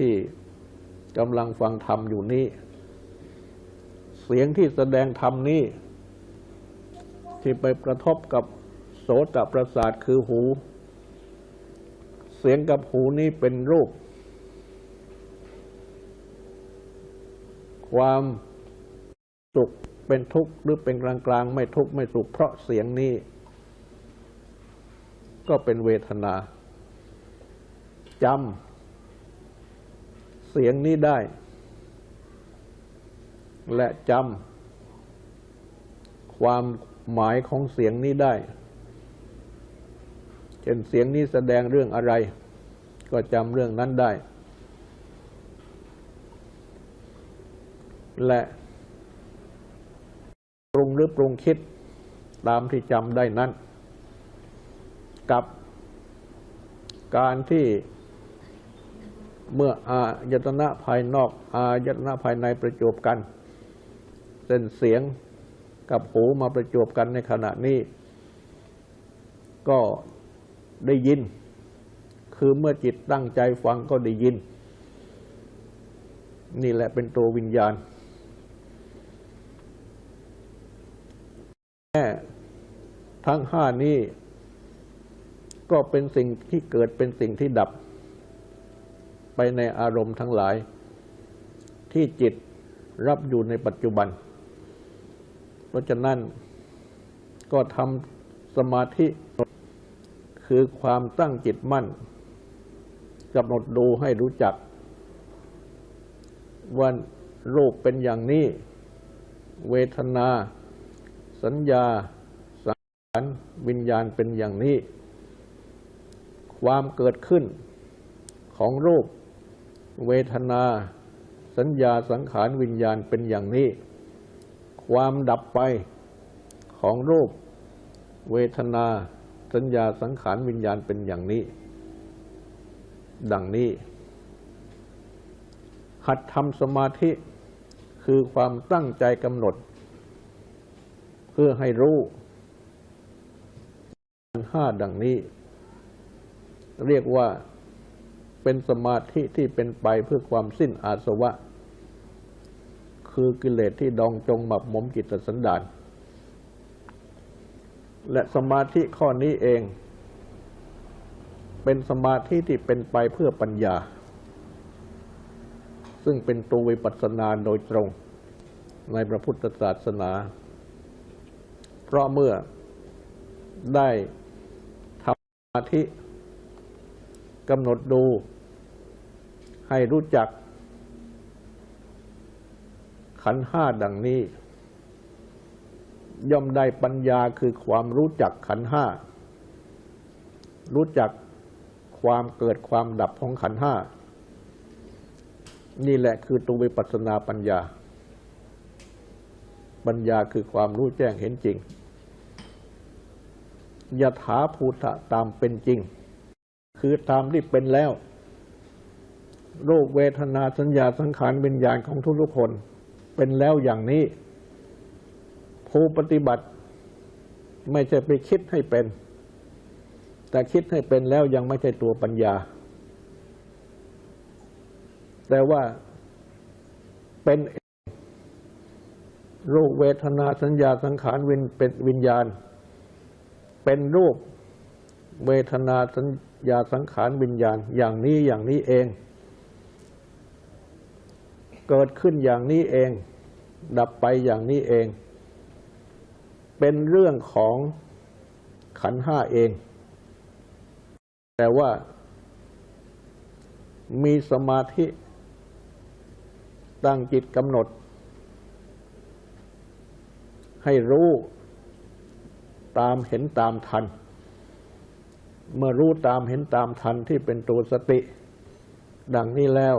ที่กำลังฟังธรรมอยู่นี้ เสียงที่แสดงธรรมนี้ ที่ไปกระทบกับโสตประสาทคือหู เสียงกับหูนี้เป็นรูป ความสุขเป็นทุกข์หรือเป็นกลางกลางไม่ทุกข์ไม่สุขเพราะเสียงนี้ ก็เป็นเวทนาจำ เสียงนี้ได้ และจำความหมายของเสียงนี้ได้ เช่นเสียงนี้แสดงเรื่องอะไร ก็จำเรื่องนั้นได้ และปรุงหรือปรุงคิดตามที่จำได้นั้น กับการที่ เมื่ออายตนะภายนอกอายตนะภายในประจบกัน เส้นเสียงกับหูมาประจบกันในขณะนี้ ก็ได้ยิน คือเมื่อจิตตั้งใจฟังก็ได้ยิน นี่แหละเป็นตัววิญญาณแม่ทั้งห้านี้ก็เป็นสิ่งที่เกิดเป็นสิ่งที่ดับ ไปในอารมณ์ทั้งหลาย ที่จิตรับอยู่ในปัจจุบัน เพราะฉะนั้นก็ทำสมาธิคือความตั้งจิตมั่นกำหนดดูให้รู้จัก ว่ารูปเป็นอย่างนี้ เวทนา สัญญา สังขารวิญญาณเป็นอย่างนี้ ความเกิดขึ้นของรูป เวทนา สัญญาสังขารวิญญาณเป็นอย่างนี้ ความดับไปของรูป เวทนา สัญญาสังขารวิญญาณเป็นอย่างนี้ ดังนี้ หัดทำสมาธิคือความตั้งใจกำหนด เพื่อให้รู้ห้าดังนี้ เรียกว่า เป็นสมาธิที่เป็นไปเพื่อความสิ้นอาสวะ คือกิเลสที่ดองจงหมับหมมจิตสันดาน และสมาธิข้อนี้เอง เป็นสมาธิที่เป็นไปเพื่อปัญญา ซึ่งเป็นตัววิปัสสนาโดยตรงในพระพุทธศาสนา เพราะเมื่อได้ทำสมาธิ กำหนดดู ให้รู้จัก ขันห้าดังนี้ ย่อมได้ปัญญาคือความรู้จักขันห้า รู้จักความเกิดความดับของขันห้า นี่แหละคือตัววิปัสสนาปัญญา ปัญญาคือความรู้แจ้งเห็นจริงยถาภูตะตามเป็นจริง คือตามที่เป็นแล้วโรคเวทนาสัญญาสังขารวิญญาณของทุกๆคน เป็นแล้วอย่างนี้ ผู้ปฏิบัติ ไม่ใช่ไปคิดให้เป็น แต่คิดให้เป็นแล้วยังไม่ใช่ตัวปัญญา แต่ว่าเป็นรูปเวทนาสัญญาสังขารวินเป็นวิญญาณ เป็นรูปเวทนาสัญ ญาสังขารวิญญาณอย่างนี้อย่างนี้เอง เกิดขึ้นอย่างนี้เอง ดับไปอย่างนี้เอง เป็นเรื่องของขันห้าเอง แต่ว่ามีสมาธิตั้งจิตกำหนด ให้รู้ตามเห็นตามทัน เมื่อรู้ตามเห็นตามทันที่เป็นตัวสติ ดังนี้แล้ว